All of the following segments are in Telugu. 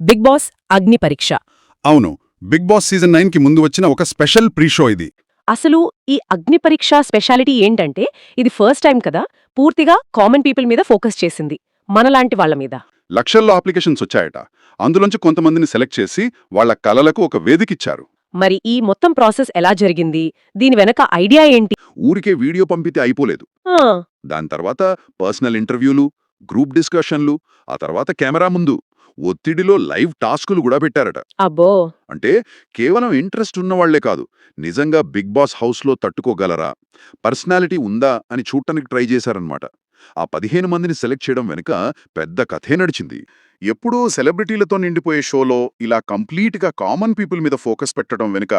బిగ్ బాస్ అగ్ని పరీక్ష. అవును బిగ్ బాస్ సీజన్ నైన్కి ముందు వచ్చిన ఒక స్పెషల్ ప్రీ షో ఇది. అసలు ఈ అగ్ని పరీక్ష స్పెషాలిటీ ఏంటంటే ఇది ఫస్ట్ టైం కదా పూర్తిగా కామన్ పీపుల్ మీద ఫోకస్ చేసింది మనలాంటి వాళ్ళ మీద. లక్షల్లో అప్లికేషన్స్ వచ్చాయట. అందులోంచి కొంతమందిని సెలెక్ట్ చేసి వాళ్ళ కలలకు ఒక వేదికిచ్చారు. మరి ఈ మొత్తం ప్రాసెస్ ఎలా జరిగింది? దీని వెనక ఐడియా ఏంటి? ఊరికే వీడియో పంపితే అయిపోలేదు. ఆ, దాని తర్వాత పర్సనల్ ఇంటర్వ్యూలు గ్రూప్ డిస్కషన్లు ఆ తర్వాత కెమెరా ముందు. ఒత్తిడిలో లైవ్ టాస్కులు కూడా పెట్టారట. అబ్బో! అంటే కేవలం ఇంట్రెస్ట్ ఉన్నవాళ్ళే కాదు నిజంగా బిగ్ బాస్ హౌస్లో తట్టుకోగలరా? పర్సనాలిటీ ఉందా అని చూడటానికి ట్రై చేశారన్నమాట. ఆ పదిహేను మందిని సెలెక్ట్ చేయడం వెనుక పెద్ద కథే నడిచింది. ఎప్పుడూ సెలబ్రిటీలతో నిండిపోయే షోలో ఇలా కంప్లీట్గా కామన్ పీపుల్ మీద ఫోకస్ పెట్టడం వెనుక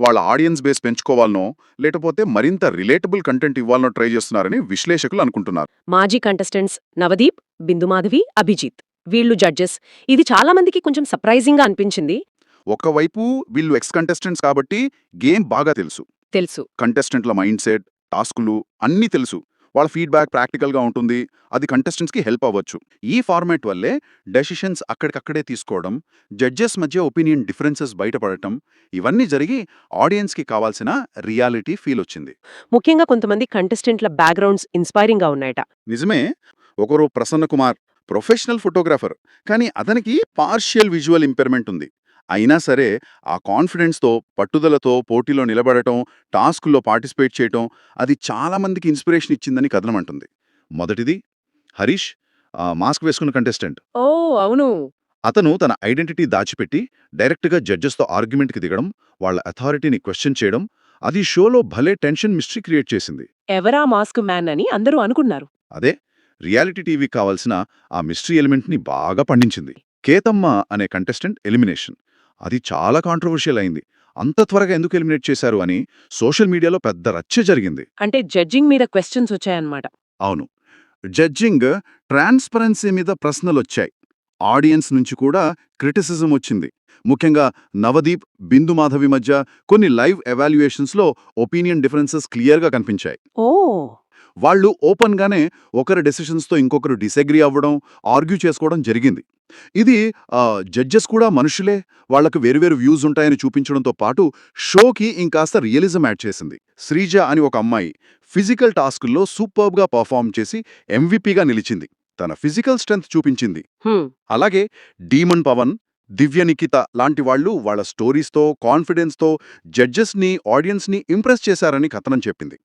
వాళ్ళ ఆడియన్స్ బేస్ పెంచుకోవాలనో లేకపోతే మరింత రిలేటబుల్ కంటెంట్ ఇవ్వాలనో ట్రై చేస్తున్నారని విశ్లేషకులు అనుకుంటున్నారు. మాజీ కంటెస్టెంట్స్ నవదీప్ బిందుమాధవి అభిజిత్. వీళ్ళు జడ్జెస్ ఇది చాలా మందికి కొంచెం సర్ప్రైజింగ్గా అనిపించింది. ఒకవైపు వీళ్ళు ఎక్స్ కంటెస్టెంట్స్ కాబట్టి గేమ్ బాగా తెలుసు. తెలుసు. కంటెస్టెంట్ల మైండ్ సెట్ టాస్కులు అన్నీ తెలుసు. వాళ్ళ ఫీడ్బ్యాక్ ప్రాక్టికల్గా ఉంటుంది. అది కంటెస్టెంట్స్కి హెల్ప్ అవ్వచ్చు. ఈ ఫార్మాట్ వల్లే డెసిషన్స్ అక్కడికక్కడే తీసుకోవడం జడ్జెస్ మధ్య ఒపీనియన్ డిఫరెన్సెస్ బయటపడటం ఇవన్నీ జరిగి ఆడియన్స్కి కావాల్సిన రియాలిటీ ఫీల్ వచ్చింది. ముఖ్యంగా కొంతమంది కంటెస్టెంట్ల బ్యాక్గ్రౌండ్స్ ఇన్స్పైరింగ్గా ఉన్నాయట. నిజమే ఒకరు ప్రసన్న కుమార్ ప్రొఫెషనల్ ఫోటోగ్రాఫర్. కానీ అతనికి పార్షియల్ విజువల్ ఇంపైర్మెంట్ ఉంది. అయినా సరే ఆ కాన్ఫిడెన్స్తో పట్టుదలతో పోటీలో నిలబడటం టాస్కుల్లో పార్టిసిపేట్ చేయటం అది చాలా మందికి ఇన్స్పిరేషన్ ఇచ్చిందని కథనం అంటుంది. మొదటిది హరీష్ మాస్క్ వేసుకున్న కంటెస్టెంట్. ఓ అవును. అతను తన ఐడెంటిటీ దాచిపెట్టి డైరెక్ట్గా జడ్జెస్తో ఆర్గ్యుమెంట్కి దిగడం వాళ్ళ అథారిటీని క్వశ్చన్ చేయడం అది షోలో భలే టెన్షన్ మిస్టరీ క్రియేట్ చేసింది. ఎవరా మాస్క్ మ్యాన్ అని అందరూ అనుకున్నారు. అదే రియాలిటీ టీవీ కావాల్సిన ఆ మిస్టరీ ఎలిమెంట్ని బాగా పండించింది. కేతమ్మ అనే కంటెస్టెంట్ ఎలిమినేషన్. అది చాలా కాంట్రవర్షియల్ అయింది. అంత త్వరగా ఎందుకు ఎలిమినేట్ చేశారు అని సోషల్ మీడియాలో పెద్ద రచ్చ జరిగింది. అంటే జడ్జింగ్ మీద క్వశ్చన్స్ వచ్చాయన్నమాట. అవును. జడ్జింగ్ ట్రాన్స్పరెన్సీ మీద ప్రశ్నలొచ్చాయి. ఆడియన్స్ నుంచి కూడా క్రిటిసిజం వచ్చింది. ముఖ్యంగా నవదీప్ బిందు మాధవి మధ్య కొన్ని లైవ్ ఎవాల్యుయేషన్స్లో ఒపీనియన్ డిఫరెన్సెస్ క్లియర్గా కనిపించాయి. ఓ! వాళ్ళు ఓపెన్గానే ఒకరి డెసిషన్స్తో ఇంకొకరు డిసగ్రీ అవ్వడం ఆర్గ్యూ చేసుకోవడం జరిగింది. ఇది జడ్జెస్ కూడా మనుషులే వాళ్ళకు వేరువేరు వ్యూస్ ఉంటాయని చూపించడంతో పాటు షోకి ఇంకాస్త రియలిజం యాడ్ చేసింది. శ్రీజ అని ఒక అమ్మాయి ఫిజికల్ టాస్కుల్లో సూపర్బ్గా పర్ఫామ్ చేసి ఎంవీపీగా నిలిచింది. తన ఫిజికల్ స్ట్రెంగ్త్ చూపించింది. అలాగే డీమన్ పవన్ దివ్య నిఖిత లాంటి వాళ్ళు వాళ్ళ స్టోరీస్తో కాన్ఫిడెన్స్తో జడ్జెస్ని ఆడియన్స్ని ఇంప్రెస్ చేశారని కథనం చెప్పింది.